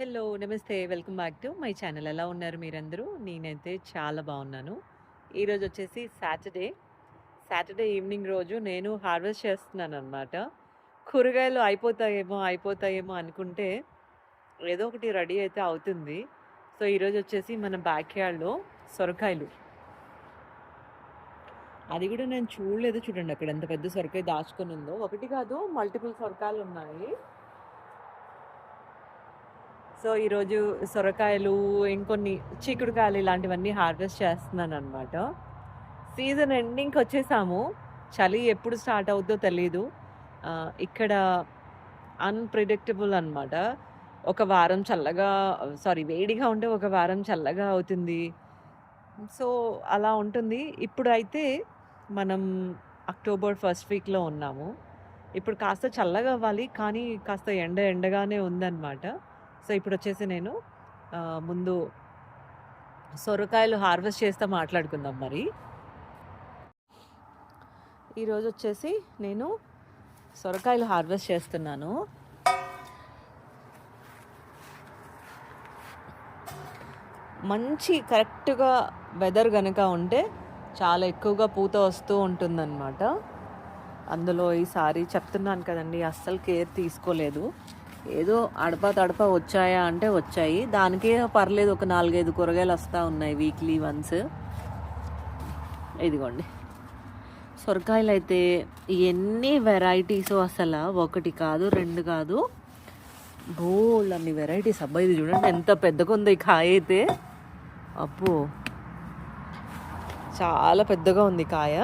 Hello నమస్తే. Welcome back to my channel. ఎలా ఉన్నారు మీరందరూ? నేనైతే చాలా బాగున్నాను. ఈరోజు వచ్చేసి సాటర్డే. సాటర్డే ఈవినింగ్ రోజు నేను హార్వెస్ట్ చేస్తున్నాను అనమాట కూరగాయలు అయిపోతాయేమో అయిపోతాయేమో అనుకుంటే ఏదో ఒకటి రెడీ అయితే అవుతుంది. సో ఈరోజు వచ్చేసి మన బ్యాక్ యార్డ్లో సొరకాయలు. అది కూడా నేను చూడలేదు. చూడండి అక్కడ ఎంత పెద్ద సొరకాయ దాచుకొని ఉందో. ఒకటి కాదు మల్టిపుల్ సొరకాయలు ఉన్నాయి. సో ఈరోజు సొరకాయలు ఇంకొన్ని చీకుడుకాయలు ఇలాంటివన్నీ హార్వెస్ట్ చేస్తున్నాను అనమాట సీజన్ ఎండింగ్కి వచ్చేసాము. చలి ఎప్పుడు స్టార్ట్ అవుతుందో తెలీదు. ఇక్కడ అన్ప్రిడిక్టబుల్ అనమాట ఒక వారం చల్లగా సారీ వేడిగా ఉంటే ఒక వారం చల్లగా అవుతుంది. సో అలా ఉంటుంది. ఇప్పుడు అయితే మనం అక్టోబర్ ఫస్ట్ వీక్లో ఉన్నాము. ఇప్పుడు కాస్త చల్లగా అవ్వాలి. కానీ కాస్త ఎండ ఎండగానే ఉందన్నమాట. సో ఇప్పుడు వచ్చేసి నేను ముందు సొరకాయలు హార్వెస్ట్ చేస్తే మాట్లాడుకుందాం మరి. ఈరోజు వచ్చేసి నేను సొరకాయలు హార్వెస్ట్ చేస్తున్నాను. మంచి కరెక్ట్గా వెదర్ కనుక ఉంటే చాలా ఎక్కువగా పూత వస్తూ ఉంటుందన్నమాట. అందులో ఈసారి చెప్తున్నాను కదండి అస్సలు కేర్ తీసుకోలేదు. ఏదో అడప తడప వచ్చాయా అంటే వచ్చాయి. దానికే పర్లేదు ఒక నాలుగైదు కూరగాయలు వస్తూ ఉన్నాయి వీక్లీ వన్స్ ఇదిగోండి. సొరకాయలు అయితే ఎన్ని వెరైటీస్ అసలు? ఒకటి కాదు రెండు కాదు. బోల్ అన్ని వెరైటీస్ అబ్బాయి ఇది చూడండి ఎంత పెద్దగా ఉంది ఈ కాయ అయితే. అప్పు చాలా పెద్దగా ఉంది కాయ.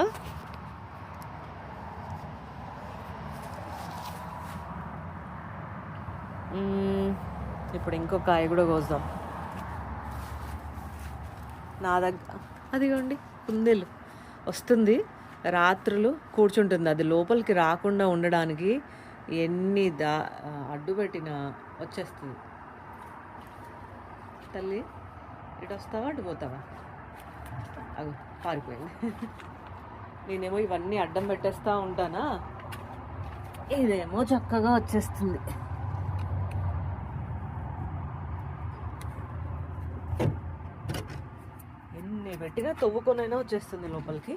ఇప్పుడు ఇంకో కాయ కూడా కోద్దాం. నా దగ్గర అదిగోండి కుందేలు. వస్తుంది. రాత్రులు కూర్చుంటుంది. అది లోపలికి రాకుండా ఉండడానికి ఎన్ని దా అడ్డుపెట్టినా వచ్చేస్తుంది. తల్లి ఇటు వస్తావా అటు పోతావా? అగో పారిపోయింది. నేనేమో ఇవన్నీ అడ్డం పెట్టేస్తూ ఉంటానా? ఇదేమో చక్కగా వచ్చేస్తుంది. ఎన్ని పెట్టినా తవ్వుకొనైనా వచ్చేస్తుంది లోపలికి.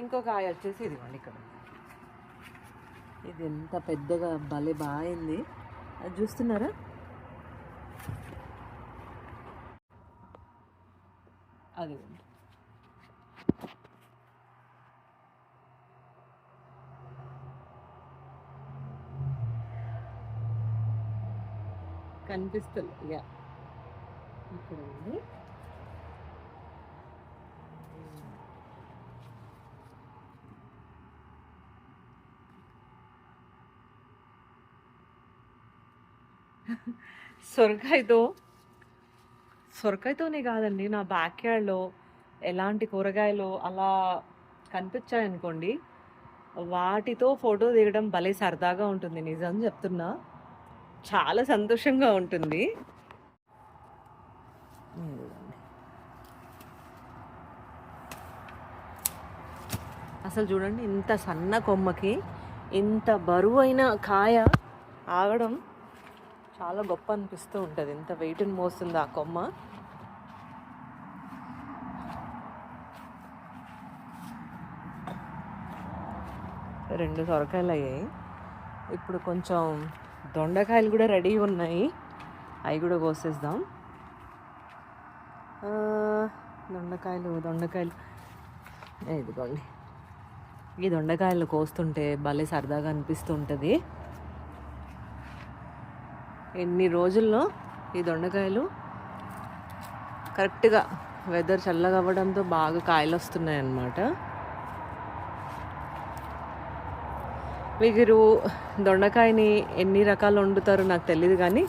ఇంకొక ఆయ వచ్చేసి ఇదిగోండి ఇక్కడ. ఇది ఎంత పెద్దగా భలే బాగుంది అది చూస్తున్నారా? అది కనిపిస్తుంది. యా. ఇక్కడ ఉంది సొరకాయతో? సొరకాయతోనే కాదండి నా బ్యాక్ యార్డ్లో ఎలాంటి కూరగాయలు అలా కనిపించాయనుకోండి వాటితో ఫోటో దిగడం భలే సరదాగా ఉంటుంది నిజం చెప్తున్నా. చాలా సంతోషంగా ఉంటుంది. అసలు చూడండి ఇంత సన్న కొమ్మకి ఇంత బరువైన కాయ ఆగడం చాలా గొప్ప అనిపిస్తూ ఉంటుంది. ఇంత వెయిట్ని మోస్తుంది ఆ కొమ్మ. రెండు సొరకాయలు అయ్యాయి ఇప్పుడు కొంచెం దొండకాయలు కూడా రెడీ ఉన్నాయి. అవి కూడా కోసేద్దాం. దొండకాయలు దొండకాయలు. ఇదిగోండి. ఈ దొండకాయలు కోస్తుంటే భలే సరదాగా అనిపిస్తూ ఉంటుంది. ఎన్ని రోజుల్లో ఈ దొండకాయలు కరెక్ట్గా వెదర్ చల్లగా అవ్వడంతో బాగా కాయలు వస్తున్నాయి అన్నమాట మీరు దొండకాయని ఎన్ని రకాలు వండుతారో నాకు తెలియదు కానీ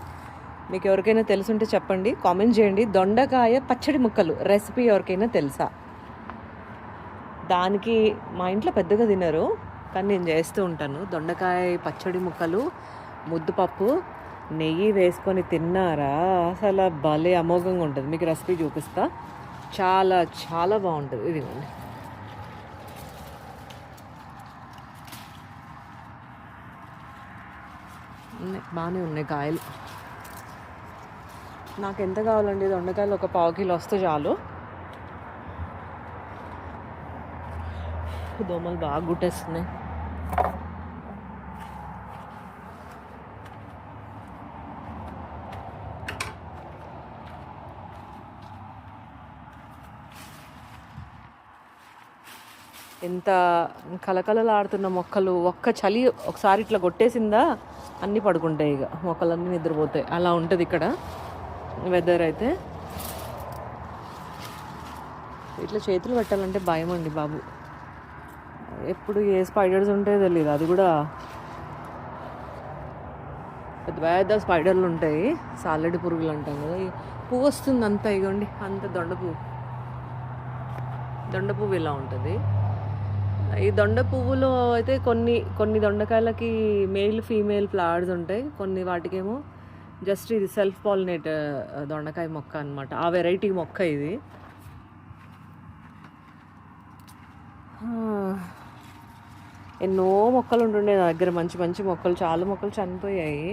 మీకు ఎవరికైనా తెలుసుంటే చెప్పండి కామెంట్ చేయండి. దొండకాయ పచ్చడి ముక్కలు రెసిపీ ఎవరికైనా తెలుసా? దానికి మా ఇంట్లో పెద్దగా తినరు కానీ నేను చేస్తూ ఉంటాను. దొండకాయ పచ్చడి ముక్కలు ముద్దుపప్పు నెయ్యి వేసుకొని తిన్నారా? అసలు భలే అమోఘంగా ఉంటుంది. మీకు రెసిపీ చూపిస్తా. చాలా చాలా బాగుంటుంది. ఇదిగోండి. ఉన్నాయి. బాగానే ఉన్నాయి కాయలు. నాకు ఎంత కావాలండి? దొండకాయలు ఒక పావు కిలో వస్తే చాలు. దోమలు బాగా గుట్టేస్తున్నాయి. ఇంత కలకలలాడుతున్న మొక్కలు ఒక్క చలి ఒకసారి ఇట్లా కొట్టేసిందా? అన్నీ పడుకుంటాయి ఇక. మొక్కలన్నీ నిద్రపోతాయి. అలా ఉంటుంది ఇక్కడ వెదర్ అయితే. ఇట్లా చేతులు పెట్టాలంటే భయం అండి బాబు. ఎప్పుడు ఏ స్పైడర్స్ ఉంటాయో తెలియదు అది కూడా పెద్ద పెద్ద స్పైడర్లు ఉంటాయి. సాలెడి పురుగులు అంటాం కదా. పువ్వు వస్తుంది అంత ఇగోండి. అంత దొండ పువ్వు దొండ పువ్వు ఇలా ఉంటుంది. ఈ దొండ పువ్వులో అయితే కొన్ని కొన్ని దొండకాయలకి మేల్ ఫీమేల్ ఫ్లవర్స్ ఉంటాయి. కొన్ని వాటికేమో జస్ట్ ఇది సెల్ఫ్ పాలినేట్ దొండకాయ మొక్క అన్నమాట. ఆ వెరైటీ మొక్క ఇది. ఎన్నో మొక్కలు ఉంటుండే నా దగ్గర. మంచి మంచి మొక్కలు చాలా మొక్కలు చనిపోయాయి.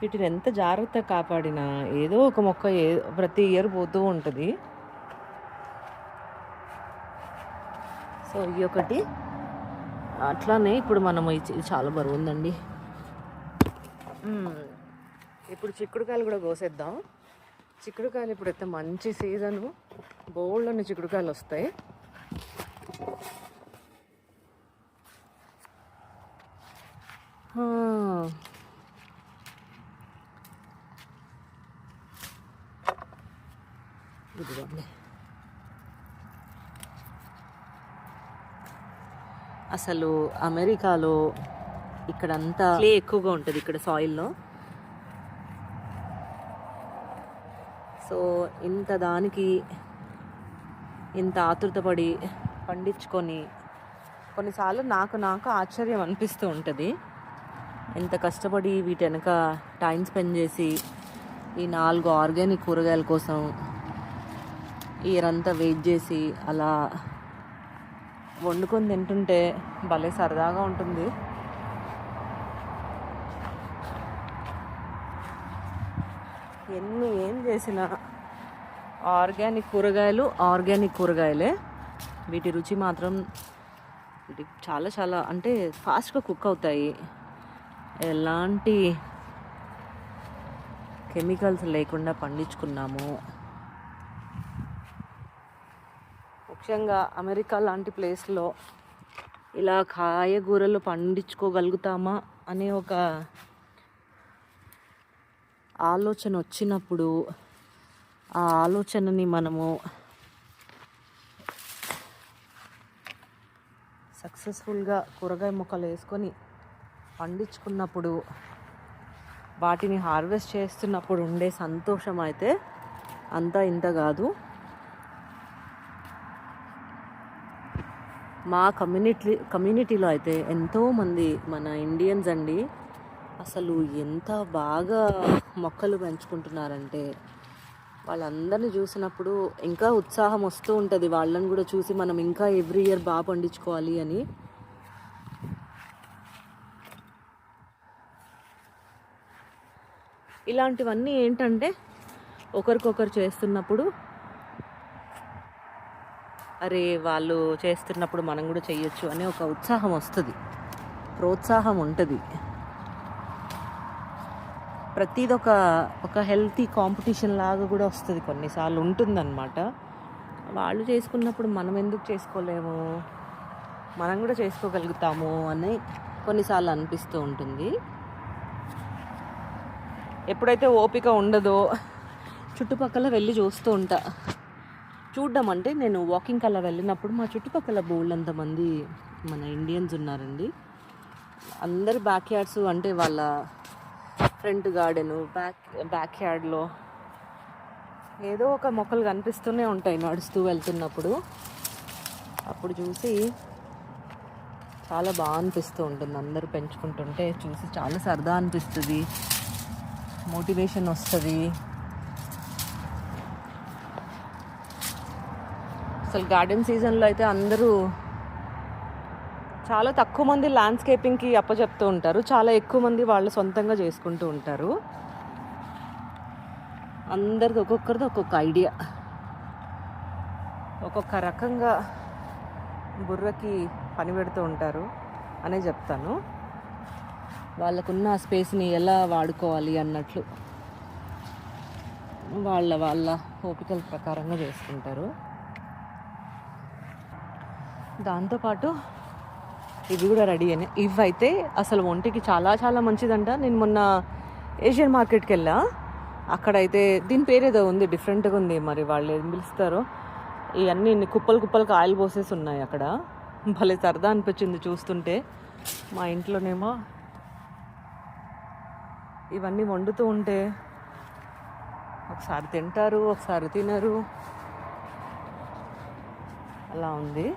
వీటిని ఎంత జాగ్రత్తగా కాపాడినా ఏదో ఒక మొక్క ఏ ప్రతి ఇయర్ పోతూ ఉంటుంది. సో ఇవి ఒకటి. అట్లానే ఇప్పుడు మనం చాలా బరువు ఉందండి ఇప్పుడు చిక్కుడుకాయలు కూడా కోసేద్దాం. చిక్కుడుకాయలు ఇప్పుడైతే మంచి సీజను. బోల్డ్ని చిక్కుడుకాయలు వస్తాయి. ఇదిగోండి. అసలు అమెరికాలో ఇక్కడంతా క్లే ఎక్కువగా ఉంటుంది ఇక్కడ సాయిల్లో. సో ఇంత దానికి ఇంత ఆతృతపడి పండించుకొని కొన్నిసార్లు నాకు నాకు ఆశ్చర్యం అనిపిస్తూ ఉంటుంది. ఎంత కష్టపడి వీటి వెనక టైం స్పెండ్ చేసి ఈ నాలుగు ఆర్గానిక్ కూరగాయల కోసం ఇయరంతా వెయిట్ చేసి అలా వండుకొని తింటుంటే భలే సరదాగా ఉంటుంది. ఎన్ని ఏం చేసినా ఆర్గానిక్ కూరగాయలు ఆర్గానిక్ కూరగాయలే. వీటి రుచి మాత్రం చాలా చాలా అంటే ఫాస్ట్గా కుక్ అవుతాయి. ఎలాంటి కెమికల్స్ లేకుండా పండించుకున్నాము. ముఖ్యంగా అమెరికా లాంటి ప్లేస్లో ఇలా కాయగూరలు పండించుకోగలుగుతామా అనే ఒక ఆలోచన వచ్చినప్పుడు ఆ ఆలోచనని మనము సక్సెస్ఫుల్గా కూరగాయ మొక్కలు వేసుకొని పండించుకున్నప్పుడు వాటిని హార్వెస్ట్ చేస్తున్నప్పుడు ఉండే సంతోషం అయితే అంతా ఇంత కాదు. మా కమ్యూనిటీ కమ్యూనిటీలో అయితే ఎంతోమంది మన ఇండియన్స్ అండి అసలు ఎంత బాగా మొక్కలు పెంచుకుంటున్నారంటే వాళ్ళందరినీ చూసినప్పుడు ఇంకా ఉత్సాహం వస్తూ ఉంటుంది. వాళ్ళని కూడా చూసి మనం ఇంకా ఎవ్రీ ఇయర్ బాగా పండించుకోవాలి అని. ఇలాంటివన్నీ ఏంటంటే ఒకరికొకరు చేస్తున్నప్పుడు అరే వాళ్ళు చేస్తున్నప్పుడు మనం కూడా చేయొచ్చు అనే ఒక ఉత్సాహం వస్తుంది. ప్రోత్సాహం ఉంటుంది. ప్రతిది ఒక ఒక హెల్తీ కాంపిటీషన్ లాగా కూడా వస్తుంది కొన్నిసార్లు ఉంటుందన్నమాట. వాళ్ళు చేసుకున్నప్పుడు మనం ఎందుకు చేసుకోలేము? మనం కూడా చేసుకోగలుగుతాము అని కొన్నిసార్లు అనిపిస్తూ ఉంటుంది. ఎప్పుడైతే ఓపిక ఉండదో చుట్టుపక్కల వెళ్ళి చూస్తూ ఉంటా. చూడడం అంటే నేను వాకింగ్ అలా వెళ్ళినప్పుడు మా చుట్టుపక్కల బోల్డ్ మంది మన ఇండియన్స్ ఉన్నారండి. అందరి బ్యాక్ యార్డ్స్ అంటే వాళ్ళ ఫ్రంట్ గార్డెను బ్యాక్ బ్యాక్ యార్డ్లో ఏదో ఒక మొక్కలు కనిపిస్తూనే ఉంటాయి నడుస్తూ వెళ్తున్నప్పుడు. అప్పుడు చూసి చాలా బాగా అనిపిస్తూ ఉంటుంది. అందరూ పెంచుకుంటుంటే చూసి చాలా సరదా అనిపిస్తుంది. మోటివేషన్ వస్తుంది. అసలు గార్డెన్ సీజన్లో అయితే అందరూ చాలా తక్కువ మంది ల్యాండ్స్కేపింగ్కి అప్పచెప్తూ ఉంటారు. చాలా ఎక్కువ మంది వాళ్ళు సొంతంగా చేసుకుంటూ ఉంటారు. అందరికి ఒక్కొక్కరిది ఒక్కొక్క ఐడియా ఒక్కొక్క రకంగా బుర్రకి పని పెడుతూ ఉంటారు అనే చెప్తాను. వాళ్ళకున్న స్పేస్ని ఎలా వాడుకోవాలి అన్నట్లు వాళ్ళ వాళ్ళ ఓపికల ప్రకారంగా చేసుకుంటారు. దాంతోపాటు ఇవి కూడా రెడీ అయినాయి ఇవి అయితే అసలు ఒంటికి చాలా చాలా మంచిదంట. నేను మొన్న ఏషియన్ మార్కెట్కి వెళ్ళా. అక్కడైతే దీని పేరు ఏదో ఉంది డిఫరెంట్గా ఉంది మరి వాళ్ళు ఏం పిలుస్తారో. ఇవన్నీ ఇన్ని కుప్పలు కుప్పలకు ఆయిల్ పోసేసి ఉన్నాయి అక్కడ. భలే సరదా అనిపించింది చూస్తుంటే. మా ఇంట్లోనేమో ఇవన్నీ వండుతూ ఉంటే ఒకసారి తింటారు ఒకసారి తినరు. అలా ఉంది.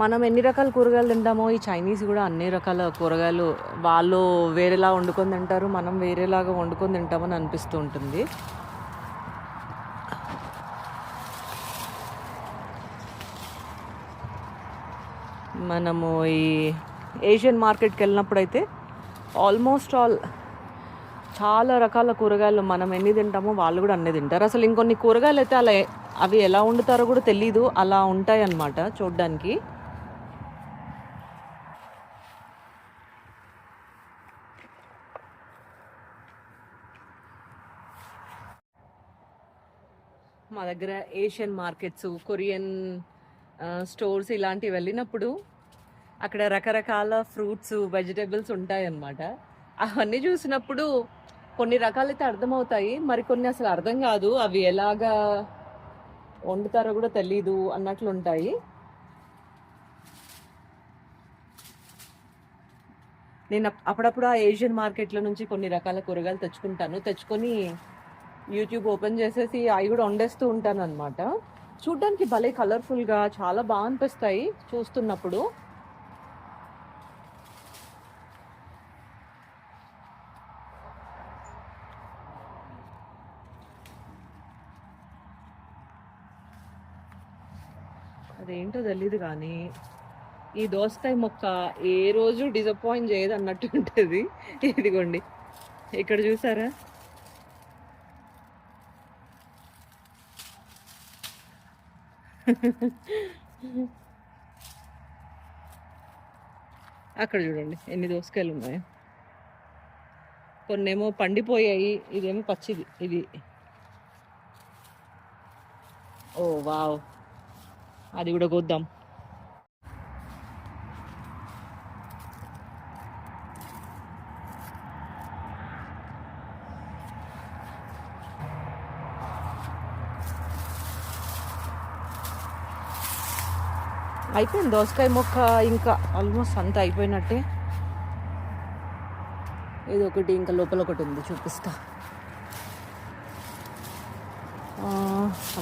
మనం ఎన్ని రకాల కూరగాయలు తింటామో ఈ చైనీస్ కూడా అన్ని రకాల కూరగాయలు వాళ్ళు వేరేలా వండుకొని తింటారు మనం వేరేలాగా వండుకొని తింటామని అనిపిస్తూ ఉంటుంది. మనము ఈ ఏషియన్ మార్కెట్కి వెళ్ళినప్పుడు అయితే ఆల్మోస్ట్ ఆల్ చాలా రకాల కూరగాయలు మనం ఎన్ని తింటామో వాళ్ళు కూడా అన్నీ తింటారు. అసలు ఇంకొన్ని కూరగాయలు అయితే అలా అవి ఎలా వండుతారో కూడా తెలీదు అలా ఉంటాయి అన్నమాట చూడ్డానికి. మా దగ్గర ఏషియన్ మార్కెట్స్ కొరియన్ స్టోర్స్ ఇలాంటివి వెళ్ళినప్పుడు అక్కడ రకరకాల ఫ్రూట్స్ వెజిటేబుల్స్ ఉంటాయన్నమాట. అవన్నీ చూసినప్పుడు కొన్ని రకాలైతే అర్థమవుతాయి. మరికొన్ని అసలు అర్థం కాదు. అవి ఎలాగా వండుతారో కూడా తెలీదు అన్నట్లు ఉంటాయి. నేను అప్పుడప్పుడు ఆ ఏషియన్ మార్కెట్ల నుంచి కొన్ని రకాల కూరగాయలు తెచ్చుకుంటాను. తెచ్చుకొని యూట్యూబ్ ఓపెన్ చేసేసి అవి కూడా వండేస్తూ ఉంటాను అనమాట చూడ్డానికి భలే కలర్ఫుల్గా చాలా బాగా అనిపిస్తాయి చూస్తున్నప్పుడు. అదేంటో తెలీదు కానీ ఈ దోసకాయ మొక్క ఏ రోజు డిసప్పాయింట్ చేయదు అన్నట్టు ఉంటుంది. ఇదిగోండి. ఇక్కడ చూసారా? అక్కడ చూడండి ఎన్ని దోసకాయలు ఉన్నాయో. కొన్నేమో పండిపోయాయి ఇదేమో పచ్చిది ఇది. Oh wow. అది కూడా కోద్దాం అయిపోయింది దోసకాయ మొక్క ఇంకా ఆల్మోస్ట్ అంతా అయిపోయినట్టే. ఇది ఒకటి ఇంకా లోపల ఒకటి ఉంది చూపిస్తా.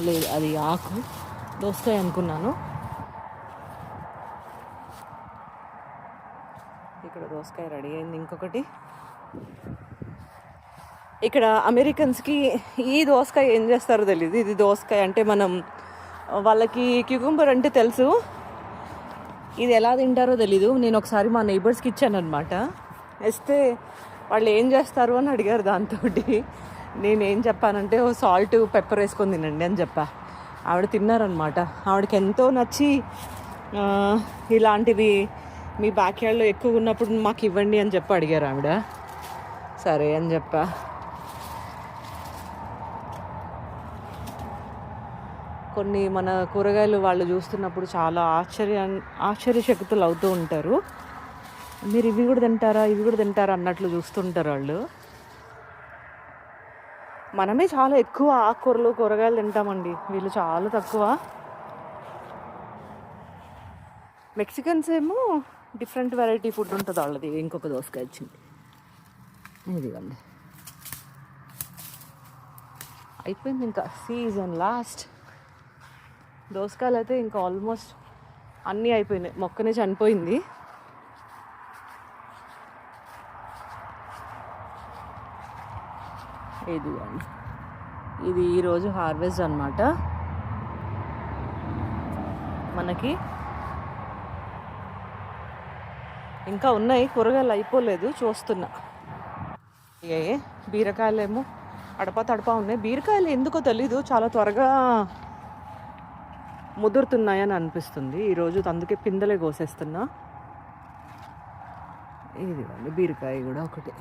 లేదు అది ఆకు. దోసకాయ అనుకున్నాను. ఇక్కడ దోసకాయ రెడీ అయింది ఇంకొకటి. ఇక్కడ అమెరికన్స్కి ఈ దోసకాయ ఏం చేస్తారో తెలియదు ఇది దోసకాయ అంటే మనం వాళ్ళకి క్యూకుంబర్ అంటే తెలుసు. ఇది ఎలా తింటారో తెలీదు. నేను ఒకసారి మా నైబర్స్కి ఇచ్చాను అనమాట ఇస్తే వాళ్ళు ఏం చేస్తారు అని అడిగారు దాంతో నేనేం చెప్పానంటే ఓ సాల్ట్ పెప్పర్ వేసుకొని తినండి అని చెప్పా. ఆవిడ తిన్నారనమాట ఆవిడకి ఎంతో నచ్చి ఇలాంటివి మీ బ్యాక్ యార్డ్లో ఎక్కువ ఉన్నప్పుడు మాకు ఇవ్వండి అని చెప్పి అడిగారు ఆవిడ. సరే అని చెప్పా. కొన్ని మన కూరగాయలు వాళ్ళు చూస్తున్నప్పుడు చాలా ఆశ్చర్య ఆశ్చర్యశక్తులు అవుతూ ఉంటారు. మీరు ఇవి కూడా తింటారా ఇవి కూడా తింటారా అన్నట్లు చూస్తుంటారు వాళ్ళు. మనమే చాలా ఎక్కువ ఆకుకూరలు కూరగాయలు తింటామండి. వీళ్ళు చాలా తక్కువ. మెక్సికన్స్ ఏమో డిఫరెంట్ వెరైటీ ఫుడ్ ఉంటుంది వాళ్ళది. ఇంకొక దోసకాయ వచ్చింది. ఇదిగోండి. అయిపోయింది ఇంకా సీజన్ లాస్ట్. దోసకాయలు అయితే ఇంకా ఆల్మోస్ట్ అన్నీ అయిపోయినాయి. మొక్కనే చనిపోయింది. ఇది ఇది ఈరోజు హార్వెస్ట్ అన్నమాట. మనకి ఇంకా ఉన్నాయి. కూరగాయలు అయిపోలేదు. చూస్తున్నా. ఏ బీరకాయలేమో అడపా తడపా ఉన్నాయి. బీరకాయలు ఎందుకో తెలీదు. చాలా త్వరగా ముదురుతున్నాయని అనిపిస్తుంది. ఈరోజు అందుకే పిందెలే కోసేస్తున్నా. ఇదిగోండి బీరకాయ కూడా ఒకటి.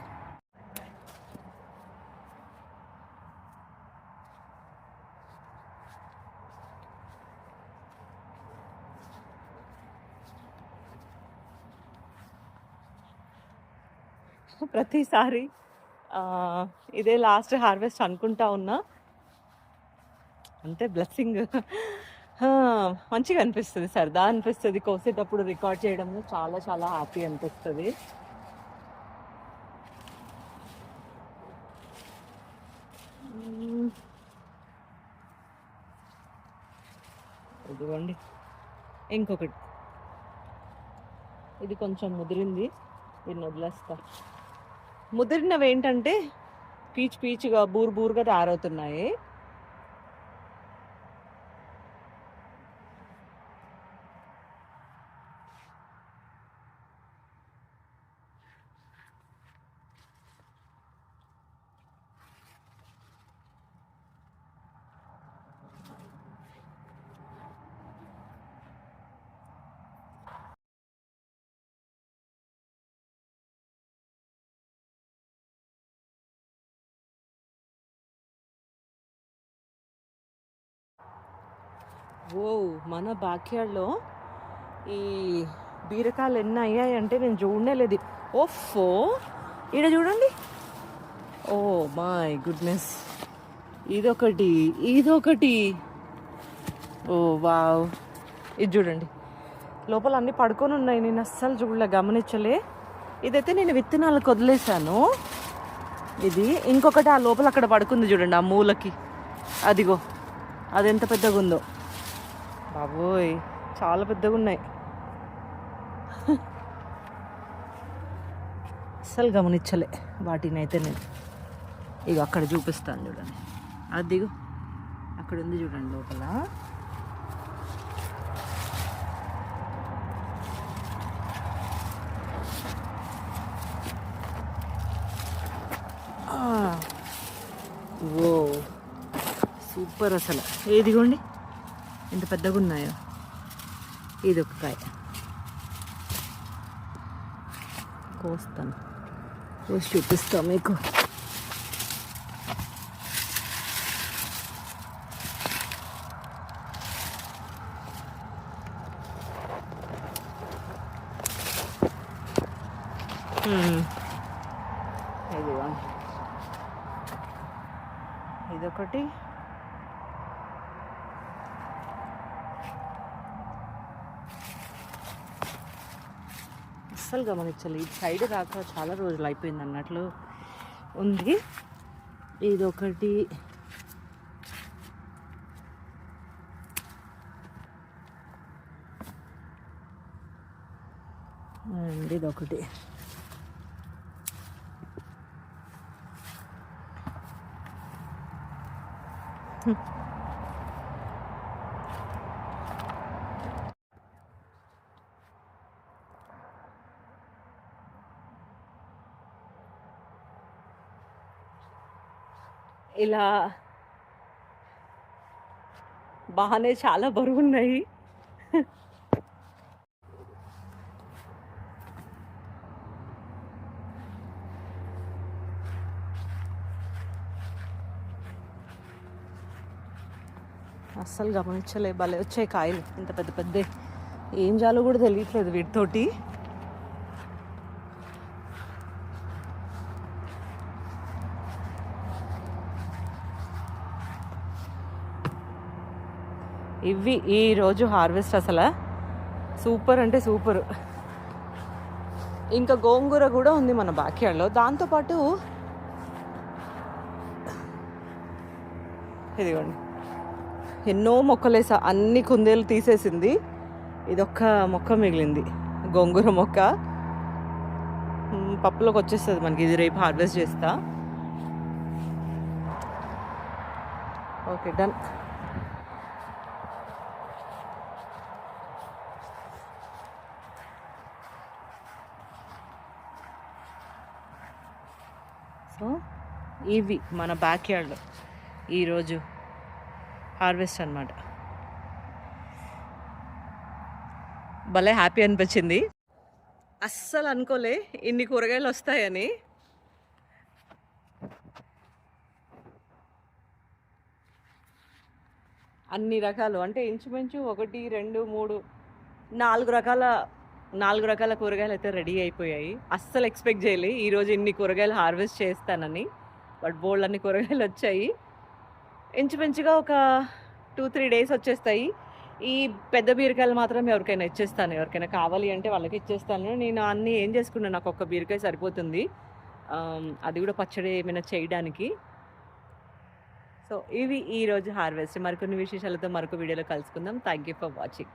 ప్రతిసారి ఇదే లాస్ట్ హార్వెస్ట్ అనుకుంటా ఉన్నా. అంతే బ్లెస్సింగ్. మంచిగా అనిపిస్తుంది సరదా అనిపిస్తుంది. కోసేటప్పుడు రికార్డ్ చేయడంలో చాలా చాలా హ్యాపీ అనిపిస్తుంది. ఇదిగోండి. ఇంకొకటి. ఇది కొంచెం ముదిరింది. దీన్ని వదిలేస్తా. ముదిరినవి ఏంటంటే పీచు పీచుగా బూరు బూరుగా తయారవుతున్నాయి. ఓ మన బ్యాక్యార్డ్లో ఈ బీరకాయలు ఎన్ని అయ్యాయి అంటే నేను చూడనే ఓఫో ఈడ చూడండి. Oh my goodness. ఇదొకటి ఇదొకటి. Oh wow. ఇది చూడండి. లోపల అన్నీ పడుకొని ఉన్నాయి నేను అస్సలు చూడలే గమనించలే. ఇదైతే నేను విత్తనాలకు వదిలేశాను. ఇది ఇంకొకటి ఆ లోపల అక్కడ పడుకుంది చూడండి ఆ మూలకి. అదిగో అది ఎంత పెద్దగా ఉందో బాబోయ్ చాలా పెద్దగా ఉన్నాయి. అస్సలు గమనించలే వాటిని అయితే నేను ఇక అక్కడ చూపిస్తాను చూడండి. అదిగో అక్కడ ఉంది చూడండి లోపల. ఓ. సూపర్ అసలు. ఏదిగోండి ఎంత పెద్దగా ఉన్నాయో? ఇది ఒక కాయ. కోస్తాను. కోసి చూపిస్తా మీకు. హ్మ్. ఇదిగో. ఇదొకటి. అస్సలు గమనించాలి ఈ సైడ్ రాక చాలా రోజులు అయిపోయింది అన్నట్లు ఉంది. ఇదొకటి. అండ్ ఇదొకటి. ఇలా బాగానే చాలా బరువున్నాయి. అస్సలు గమనించలే భలే వచ్చాయి కాయలు. ఇంత పెద్ద పెద్ద. ఏం చేయాలో కూడా తెలియట్లేదు వీటితోటి. ఇవి ఈరోజు హార్వెస్ట్ అసలు. సూపర్ అంటే సూపర్. ఇంకా గోంగూర కూడా ఉంది మన బ్యాక్యార్డ్లో దాంతోపాటు ఇదిగోండి. ఎన్నో మొక్కలేసా అన్ని కుందేలు తీసేసింది. ఇదొక్క మొక్క మిగిలింది. గోంగూర మొక్క. పప్పులోకి వచ్చేస్తుంది మనకి. ఇది రేపు హార్వెస్ట్ చేస్తా. Okay done. మనకు ఇవి మన బ్యాక్ యార్డ్లో ఈరోజు హార్వెస్ట్ అనమాట భలే హ్యాపీ అనిపించింది. అస్సలు అనుకోలే ఇన్ని కూరగాయలు వస్తాయని. అన్ని రకాలు అంటే ఇంచుమించు ఒకటి రెండు మూడు నాలుగు రకాల నాలుగు రకాల కూరగాయలు అయితే రెడీ అయిపోయాయి. అస్సలు ఎక్స్పెక్ట్ చేయలే. ఈరోజు ఇన్ని కూరగాయలు హార్వెస్ట్ చేస్తానని. బట్ బోల్డ్ అన్ని కూరగాయలు వచ్చాయి. ఇంచుమించుగా ఒక టూ త్రీ డేస్ వచ్చేస్తాయి. ఈ పెద్ద బీరకాయలు మాత్రం ఎవరికైనా ఇచ్చేస్తాను. ఎవరికైనా కావాలి అంటే వాళ్ళకి ఇచ్చేస్తాను. నేను అన్నీ ఏం చేసుకున్నాను నాకు ఒక్క బీరకాయ సరిపోతుంది. అది కూడా పచ్చడి ఏమైనా చేయడానికి. సో ఇవి ఈరోజు హార్వెస్ట్. మరికొన్ని విశేషాలతో మరొక వీడియోలో కలుసుకుందాం. Thank you for watching.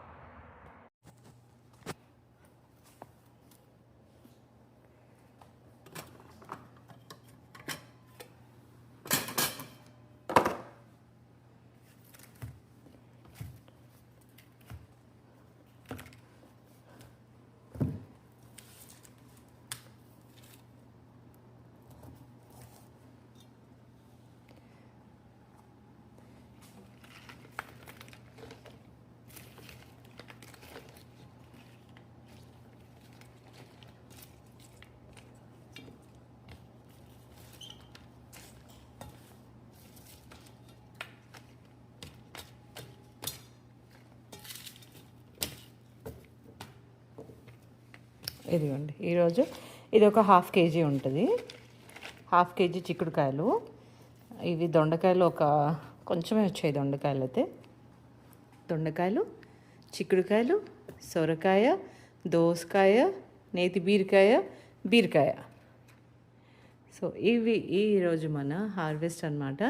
ఇదిగోండి ఈరోజు ఇది ఒక హాఫ్ కేజీ ఉంటుంది. హాఫ్ కేజీ చిక్కుడుకాయలు. ఇవి దొండకాయలు ఒక కొంచెమే వచ్చాయి దొండకాయలు అయితే. దొండకాయలు చిక్కుడుకాయలు సొరకాయ దోసకాయ నేతి బీరకాయ బీరకాయ. సో ఇవి ఈరోజు మన హార్వెస్ట్ అనమాట